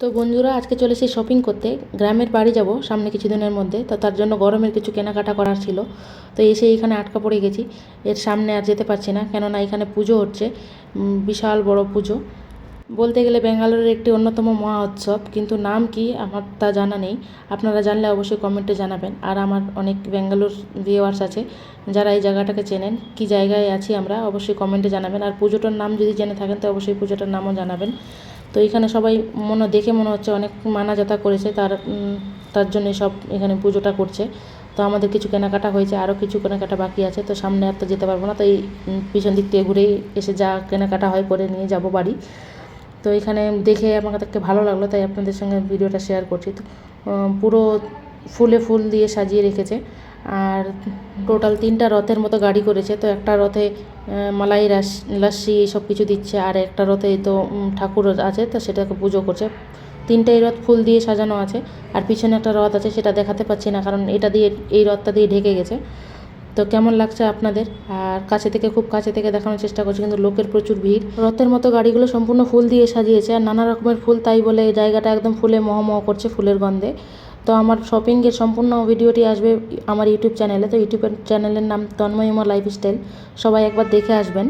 তো বন্ধুরা, আজকে চলে এসেছি শপিং করতে। গ্রামের বাড়ি যাব সামনে কিছুদিনের মধ্যে। তো তার জন্য গরমের কিছু কেনাকাটা করার ছিল। তো এসে এখানে আটকা পড়ে গেছি। এর সামনে আর যেতে পারছি না, কেননা এখানে পুজো হচ্ছে। বিশাল বড় পুজো। বলতে গেলে ব্যাঙ্গালোরের একটি অন্যতম মহা উৎসব। কিন্তু নাম কি আমার তা জানা নেই। আপনারা জানলে অবশ্যই কমেন্টে জানাবেন। আর আমার অনেক ব্যাঙ্গালোর ভিউয়ার্স আছে, যারা এই জায়গাটাকে চেনেন, কি জায়গায় আছি আমরা, অবশ্যই কমেন্টে জানাবেন। আর পুজোটার নাম যদি জেনে থাকেন, তো অবশ্যই পুজোটার নামও জানাবেন। তো এখানে সবাই মনে, দেখে মনে হচ্ছে অনেক মানাজাতা করেছে, তার তার জন্য সব এখানে পুজোটা করছে। তো আমাদের কিছু কেনাকাটা হয়েছে আরও কিছু কেনাকাটা বাকি আছে, তো সামনে আর তো যেতে পারব না, তো এই পিছন দিক থেকে ঘুরেই এসে যা কেনাকাটা হয় করে নিয়ে যাব বাড়ি। তো এখানে দেখে আমাকে ভালো লাগল, তাই আপনাদের সঙ্গে ভিডিওটা শেয়ার করছি। তো পুরো ফুলে ফুল দিয়ে সাজিয়ে রেখেছে। আর টোটাল তিনটা রথের মতো গাড়ি করেছে। তো একটা রথে মালাই রাস লাস্সি সব কিছু দিচ্ছে, আর একটা রথে তো ঠাকুর আছে, তো সেটাকে পুজো করছে। তিনটাই রথ ফুল দিয়ে সাজানো আছে, আর পিছনে একটা রথ আছে, সেটা দেখাতে পাচ্ছি না, কারণ এটা দিয়ে, এই রথটা দিয়ে ঢেকে গেছে। তো কেমন লাগছে আপনাদের? আর কাছে থেকে, খুব কাছে থেকে দেখানোর চেষ্টা করছি, কিন্তু লোকের প্রচুর ভিড়। রথের মতো গাড়িগুলো সম্পূর্ণ ফুল দিয়ে সাজিয়েছে, আর নানা রকমের ফুল, তাই বলে এই জায়গাটা একদম ফুলে মহমহ করছে ফুলের গন্ধে। তো আমার শপিংয়ের সম্পূর্ণ ভিডিওটি আসবে আমার ইউটিউব চ্যানেলে তো ইউটিউব চ্যানেলের নাম তন্ময়মা লাইফস্টাইল সবাই একবার দেখে আসবেন।